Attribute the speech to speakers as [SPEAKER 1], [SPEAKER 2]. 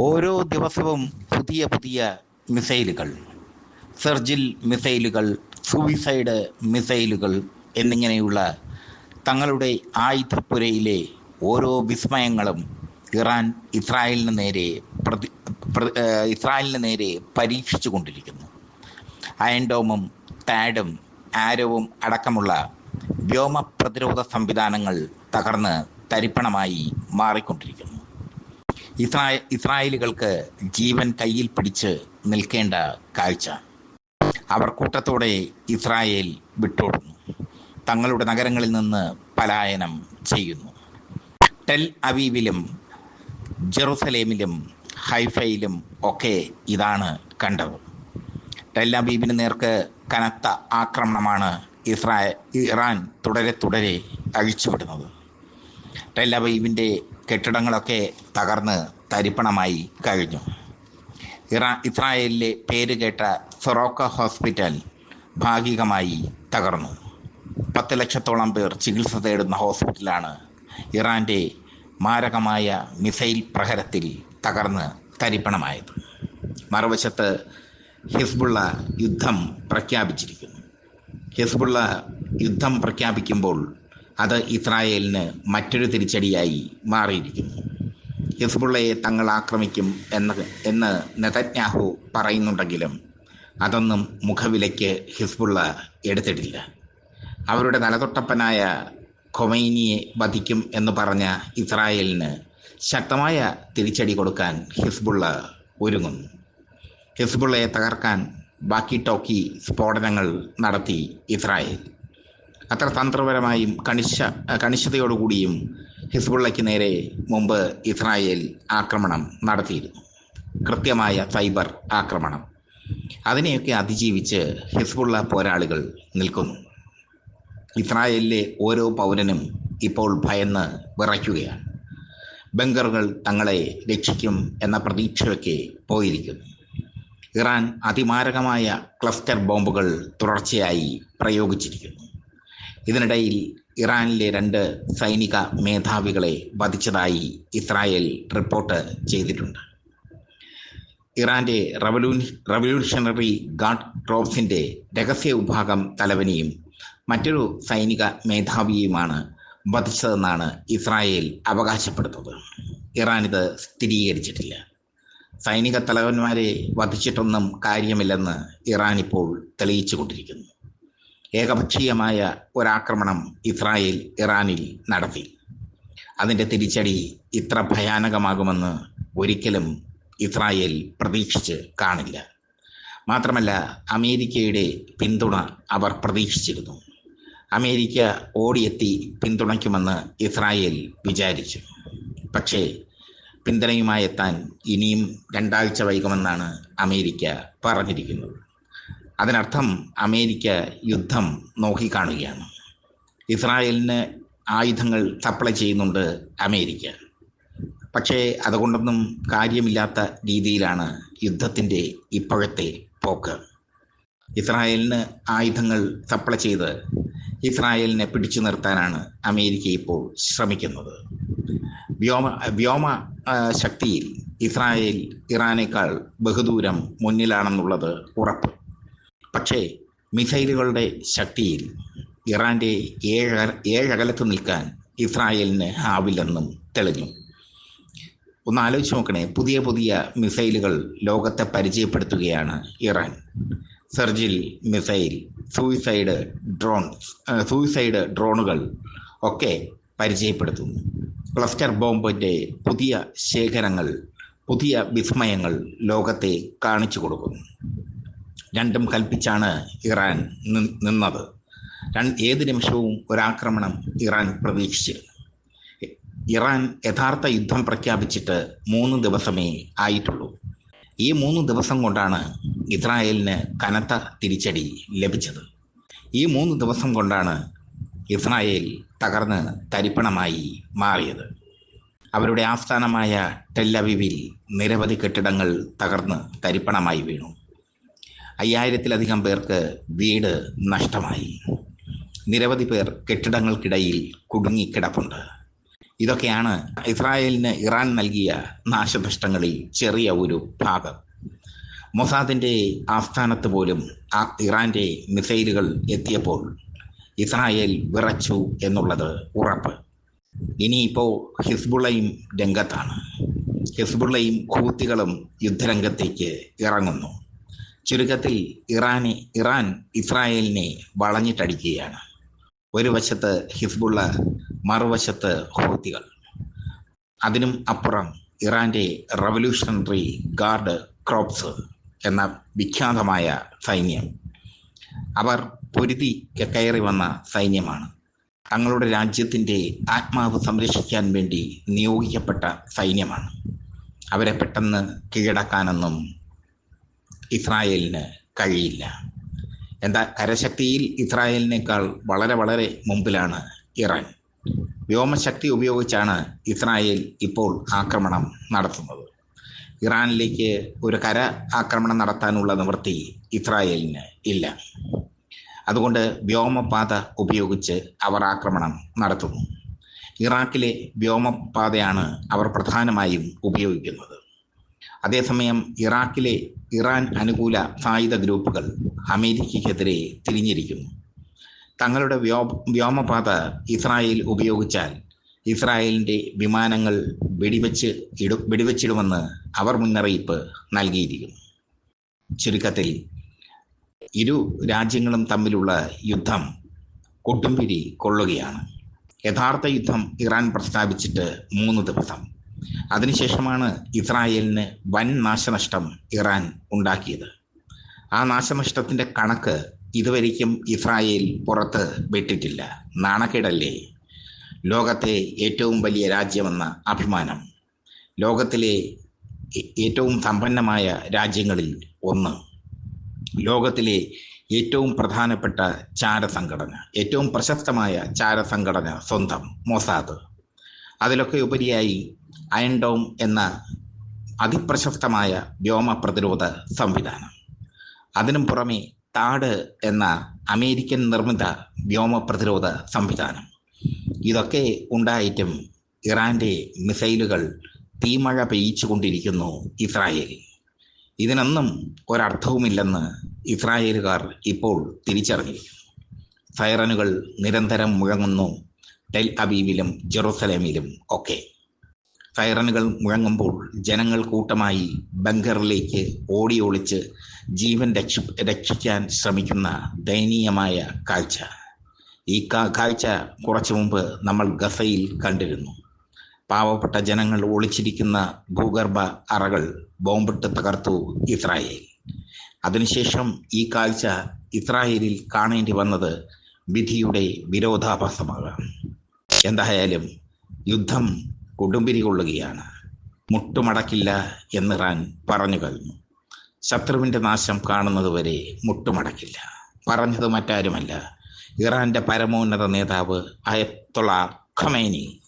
[SPEAKER 1] ഓരോ ദിവസവും പുതിയ പുതിയ മിസൈലുകൾ സെർജിൽ മിസൈലുകൾ സൂയിസൈഡ് മിസൈലുകൾ എന്നിങ്ങനെയുള്ള തങ്ങളുടെ ആയുധപ്പുരയിലെ ഓരോ വിസ്മയങ്ങളും ഇറാൻ ഇസ്രായേലിന് നേരെ പ്രതി പ്ര- ഇസ്രായേലിന് നേരെ പരീക്ഷിച്ചു കൊണ്ടിരിക്കുന്നു അയൻഡോമും താഡും ആരവും അടക്കമുള്ള വ്യോമ പ്രതിരോധ സംവിധാനങ്ങൾ തകർന്ന് തരിപ്പണമായി മാറിക്കൊണ്ടിരിക്കുന്നു. ഇസ്രായ ഇസ്രായേലുകൾക്ക് ജീവൻ കയ്യിൽ പിടിച്ച് നിൽക്കേണ്ട കാഴ്ച. അവർ കൂട്ടത്തോടെ ഇസ്രായേൽ വിട്ടോടുന്നു. തങ്ങളുടെ നഗരങ്ങളിൽ നിന്ന് പലായനം ചെയ്യുന്നു. ടെൽ അവീവിലും ജെറുസലേമിലും ഹൈഫയിലും ഒക്കെ ഇതാണ് കണ്ടത്. ടെൽ അവീവിന് നേർക്ക് കനത്ത ആക്രമണമാണ് ഇസ്രായേൽ ഇറാൻ തുടരെ തുടരെ അഴിച്ചുവിടുന്നത്. ടെൽ അവീവിന്റെ കെട്ടിടങ്ങളൊക്കെ തകർന്ന് തരിപ്പണമായി കഴിഞ്ഞു. ഇറാ ഇസ്രായേലിലെ പേര് കേട്ട സൊറോക്ക ഹോസ്പിറ്റൽ ഭാഗികമായി തകർന്നു. പത്ത് ലക്ഷത്തോളം പേർ ചികിത്സ തേടുന്ന ഹോസ്പിറ്റലാണ് ഇറാന്റെ മാരകമായ മിസൈൽ പ്രഹരത്തിൽ തകർന്ന് തരിപ്പണമായത്. മറുവശത്ത് ഹിസ്ബുള്ള യുദ്ധം പ്രഖ്യാപിച്ചിരിക്കുന്നു. ഹിസ്ബുള്ള യുദ്ധം പ്രഖ്യാപിക്കുമ്പോൾ അത് ഇസ്രായേലിന് മറ്റൊരു തിരിച്ചടിയായി മാറിയിരിക്കുന്നു. ഹിസ്ബുള്ളയെ തങ്ങൾ ആക്രമിക്കും എന്ന് എന്ന് നെതന്യാഹു പറയുന്നുണ്ടെങ്കിലും അതൊന്നും മുഖവിലയ്ക്ക് ഹിസ്ബുള്ള എടുത്തിട്ടില്ല. അവരുടെ തലതൊട്ടപ്പനായ ഖൊമൈനിയെ വധിക്കും എന്ന് പറഞ്ഞ ഇസ്രായേലിന് ശക്തമായ തിരിച്ചടി കൊടുക്കാൻ ഹിസ്ബുള്ള ഒരുങ്ങുന്നു. ഹിസ്ബുള്ളയെ തകർക്കാൻ ബാക്കി ടോക്കി സ്ഫോടനങ്ങൾ നടത്തി ഇസ്രായേൽ. അത്ര തന്ത്രപരമായും കണിശ കണിശതയോടുകൂടിയും ഹിസ്ബുള്ളയ്ക്ക് നേരെ മുമ്പ് ഇസ്രായേൽ ആക്രമണം നടത്തിയിരുന്നു. കൃത്യമായ സൈബർ ആക്രമണം. അതിനെയൊക്കെ അതിജീവിച്ച് ഹിസ്ബുള്ള പോരാളികൾ നിൽക്കുന്നു. ഇസ്രായേലിലെ ഓരോ പൗരനും ഇപ്പോൾ ഭയന്ന് വിറയ്ക്കുകയാണ്. ബംഗറുകൾ തങ്ങളെ രക്ഷിക്കും എന്ന പ്രതീക്ഷയൊക്കെ പോയിരിക്കുന്നു. ഇറാൻ അതിമാരകമായ ക്ലസ്റ്റർ ബോംബുകൾ തുടർച്ചയായി പ്രയോഗിച്ചിരിക്കുന്നു. ഇതിനിടയിൽ ഇറാനിലെ രണ്ട് സൈനിക മേധാവികളെ വധിച്ചതായി ഇസ്രായേൽ റിപ്പോർട്ട് ചെയ്തിട്ടുണ്ട്. ഇറാന്റെ റവല്യൂ റവല്യൂഷണറി ഗാർഡ് ട്രോപ്സിന്റെ രഹസ്യ വിഭാഗം തലവനെയും മറ്റൊരു സൈനിക മേധാവിയുമാണ് വധിച്ചതെന്നാണ് ഇസ്രായേൽ അവകാശപ്പെടുന്നത്. ഇറാൻ ഇത് സ്ഥിരീകരിച്ചിട്ടില്ല. സൈനിക തലവന്മാരെ വധിച്ചിട്ടൊന്നും കാര്യമില്ലെന്ന് ഇറാൻ ഇപ്പോൾ തെളിയിച്ചു കൊണ്ടിരിക്കുന്നു ഏകപക്ഷീയമായ ഒരാക്രമണം ഇസ്രായേൽ ഇറാനിൽ നടത്തി. അതിന്റെ തിരിച്ചടി ഇത്ര ഭയാനകമാകുമെന്ന് ഒരിക്കലും ഇസ്രായേൽ പ്രതീക്ഷിച്ച് കാണില്ല. മാത്രമല്ല അമേരിക്കയുടെ പിന്തുണ അവർ പ്രതീക്ഷിച്ചിരുന്നു. അമേരിക്ക ഓടിയെത്തി പിന്തുണയ്ക്കുമെന്ന് ഇസ്രായേൽ വിചാരിച്ചു. പക്ഷേ പിന്തുണയുമായി എത്താൻ ഇനിയും രണ്ടാഴ്ച വൈകുമെന്നാണ് അമേരിക്ക പറഞ്ഞിരിക്കുന്നത്. അതിനർത്ഥം അമേരിക്ക യുദ്ധം നോക്കിക്കാണുകയാണ്. ഇസ്രായേലിന് ആയുധങ്ങൾ സപ്ലൈ ചെയ്യുന്നുണ്ട് അമേരിക്ക. പക്ഷേ അതുകൊണ്ടൊന്നും കാര്യമില്ലാത്ത രീതിയിലാണ് യുദ്ധത്തിന്റെ ഇപ്പോഴത്തെ പോക്ക്. ഇസ്രായേലിന് ആയുധങ്ങൾ സപ്ലൈ ചെയ്ത് ഇസ്രായേലിനെ പിടിച്ചു നിർത്താനാണ് അമേരിക്ക ഇപ്പോൾ ശ്രമിക്കുന്നത്. വ്യോമ വ്യോമ ശക്തിയിൽ ഇസ്രായേൽ ഇറാനേക്കാൾ ബഹുദൂരം മുന്നിലാണെന്നുള്ളത് ഉറപ്പ്. പക്ഷേ മിസൈലുകളുടെ ശക്തിയിൽ ഇറാന്റെ ഏഴ ഏഴകലത്ത് നിൽക്കാൻ ഇസ്രായേലിന് ആവില്ലെന്നും തെളിഞ്ഞു. ഒന്ന് ആലോചിച്ച് നോക്കണേ പുതിയ പുതിയ മിസൈലുകൾ ലോകത്തെ പരിചയപ്പെടുത്തുകയാണ് ഇറാൻ. സെർജിൽ മിസൈൽ സൂയിസൈഡ് ഡ്രോൺസ് സൂയിസൈഡ് ഡ്രോണുകൾ ഒക്കെ പരിചയപ്പെടുത്തുന്നു. ക്ലസ്റ്റർ ബോംബിന്റെ പുതിയ ശേഖരങ്ങൾ പുതിയ വിസ്മയങ്ങൾ ലോകത്തെ കാണിച്ചു കൊടുക്കുന്നു. രണ്ടും കൽപ്പിച്ചാണ് ഇറാൻ നിന്നത്. ഏത് നിമിഷവും ഒരാക്രമണം ഇറാൻ പ്രതീക്ഷിച്ചിരുന്നു. ഇറാൻ യഥാർത്ഥ യുദ്ധം പ്രഖ്യാപിച്ചിട്ട് മൂന്ന് ദിവസമേ ആയിട്ടുള്ളൂ. ഈ മൂന്ന് ദിവസം കൊണ്ടാണ് ഇസ്രായേലിന് കനത്ത തിരിച്ചടി ലഭിച്ചത്. ഈ മൂന്ന് ദിവസം കൊണ്ടാണ് ഇസ്രായേൽ തകർന്ന് തരിപ്പണമായി മാറിയത്. അവരുടെ ആസ്ഥാനമായ ടെല്ലവിവിൽ നിരവധി കെട്ടിടങ്ങൾ തകർന്ന് തരിപ്പണമായി വീണു. അയ്യായിരത്തിലധികം പേർക്ക് വീട് നഷ്ടമായി. നിരവധി പേർ കെട്ടിടങ്ങൾക്കിടയിൽ കുടുങ്ങിക്കിടപ്പുണ്ട്. ഇതൊക്കെയാണ് ഇസ്രായേലിന് ഇറാൻ നൽകിയ നാശനഷ്ടങ്ങളിൽ ചെറിയ ഒരു ഭാഗം. മൊസാദിന്റെ ആസ്ഥാനത്ത് പോലും ഇറാന്റെ മിസൈലുകൾ എത്തിയപ്പോൾ ഇസ്രായേൽ വിറച്ചു എന്നുള്ളത് ഉറപ്പ്. ഇനിയിപ്പോൾ ഹിസ്ബുള്ളയും രംഗത്താണ്. ഹിസ്ബുള്ളയും ഹൂത്തികളും യുദ്ധരംഗത്തേക്ക് ഇറങ്ങുന്നു. ചുരുക്കത്തിൽ ഇറാനെ ഇറാൻ ഇസ്രായേലിനെ വളഞ്ഞിട്ടടിക്കുകയാണ്. ഒരു വശത്ത് ഹിസ്ബുള്ള മറുവശത്ത് ഹൂത്തികൾ. അതിനും അപ്പുറം ഇറാന്റെ റവല്യൂഷണറി ഗാർഡ് ക്രോപ്സ് എന്ന വിഖ്യാതമായ സൈന്യം. അവർ പൊരുതി കയറി വന്ന സൈന്യമാണ്. തങ്ങളുടെ രാജ്യത്തിന്റെ ആത്മാവ് സംരക്ഷിക്കാൻ വേണ്ടി നിയോഗിക്കപ്പെട്ട സൈന്യമാണ്. അവരെ പെട്ടെന്ന് കീഴടക്കാനൊന്നും ഇസ്രായേലിന് കഴിയില്ല. എന്താ കരശക്തിയിൽ ഇസ്രായേലിനേക്കാൾ വളരെ വളരെ മുമ്പിലാണ് ഇറാൻ. വ്യോമശക്തി ഉപയോഗിച്ചാണ് ഇസ്രായേൽ ഇപ്പോൾ ആക്രമണം നടത്തുന്നത്. ഇറാനിലേക്ക് ഒരു കര ആക്രമണം നടത്താനുള്ള നിവൃത്തി ഇസ്രായേലിന് ഇല്ല. അതുകൊണ്ട് വ്യോമപാത ഉപയോഗിച്ച് അവർ ആക്രമണം നടത്തുന്നു. ഇറാഖിലെ വ്യോമപാതയാണ് അവർ പ്രധാനമായും ഉപയോഗിക്കുന്നത്. അതേസമയം ഇറാഖിലെ ഇറാൻ അനുകൂല സായുധ ഗ്രൂപ്പുകൾ അമേരിക്കയ്ക്കെതിരെ തിരിഞ്ഞിരിക്കുന്നു. തങ്ങളുടെ വ്യോ വ്യോമപാത ഇസ്രായേൽ ഉപയോഗിച്ചാൽ ഇസ്രായേലിന്റെ വിമാനങ്ങൾ വെടിവെച്ച് ഇടു വെടിവെച്ചിടുമെന്ന് അവർ മുന്നറിയിപ്പ് നൽകിയിരിക്കുന്നു. ചുരുക്കത്തിൽ ഇരു രാജ്യങ്ങളും തമ്മിലുള്ള യുദ്ധം കൊട്ടുംപിരി കൊള്ളുകയാണ്. യഥാർത്ഥ യുദ്ധം ഇറാൻ പ്രസ്താവിച്ചിട്ട് മൂന്ന് ദിവസം. അതിനുശേഷമാണ് ഇസ്രായേലിന് വൻ നാശനഷ്ടം ഇറാൻ ഉണ്ടാക്കിയത്. ആ നാശനഷ്ടത്തിന്റെ കണക്ക് ഇതുവരേക്കും ഇസ്രായേൽ പുറത്ത് വിട്ടിട്ടില്ല. നാണക്കേടല്ലേ? ലോകത്തെ ഏറ്റവും വലിയ രാജ്യമെന്ന അഭിമാനം. ലോകത്തിലെ ഏറ്റവും സമ്പന്നമായ രാജ്യങ്ങളിൽ ഒന്ന്. ലോകത്തിലെ ഏറ്റവും പ്രധാനപ്പെട്ട ചാരസംഘടന ഏറ്റവും പ്രശസ്തമായ ചാരസംഘടന സ്വന്തം മൊസാദ്. അതിലൊക്കെ ഉപരിയായി അയൺഡോം എന്ന അതിപ്രശസ്തമായ വ്യോമ പ്രതിരോധ സംവിധാനം. അതിനും പുറമെ താട് എന്ന അമേരിക്കൻ നിർമ്മിത വ്യോമ പ്രതിരോധ സംവിധാനം. ഇതൊക്കെ ഉണ്ടായിട്ടും ഇറാന്റെ മിസൈലുകൾ തീമഴ പെയ്യിച്ചുകൊണ്ടിരിക്കുന്നു ഇസ്രായേൽ ഇതിനൊന്നും ഒരർത്ഥവുമില്ലെന്ന് ഇസ്രായേലുകാർ ഇപ്പോൾ തിരിച്ചറിഞ്ഞിരിക്കുന്നു. സൈറനുകൾ നിരന്തരം മുഴങ്ങുന്നു ടെൽ അബീബിലും ജെറുസലേമിലും ഒക്കെ. സൈറനുകൾ മുഴങ്ങുമ്പോൾ ജനങ്ങൾ കൂട്ടമായി ബങ്കറിലേക്ക് ഓടി ഒളിച്ച് ജീവൻ രക്ഷ രക്ഷിക്കാൻ ശ്രമിക്കുന്ന ദയനീയമായ കാഴ്ച. ഈ കാഴ്ച കുറച്ചു മുമ്പ് നമ്മൾ ഗസയിൽ കണ്ടിരുന്നു. പാവപ്പെട്ട ജനങ്ങൾ ഒളിച്ചിരിക്കുന്ന ഭൂഗർഭ അറകൾ ബോംബിട്ട് തകർത്തു ഇസ്രായേൽ. അതിനുശേഷം ഈ കാഴ്ച ഇസ്രായേലിൽ കാണേണ്ടി വന്നത് വിധിയുടെ വിരോധാഭാസമാകാം. എന്തായാലും യുദ്ധം കൊടുമ്പിരി കൊള്ളുകയാണ് മുട്ടുമടക്കില്ല എന്ന് ഇറാൻ പറഞ്ഞു കഴിഞ്ഞു. ശത്രുവിന്റെ നാശം കാണുന്നതുവരെ മുട്ടുമടക്കില്ല. പറഞ്ഞത് മറ്റാരുമല്ല. ഇറാന്റെ പരമോന്നത നേതാവ് അയത്തുള്ള ഖമേനി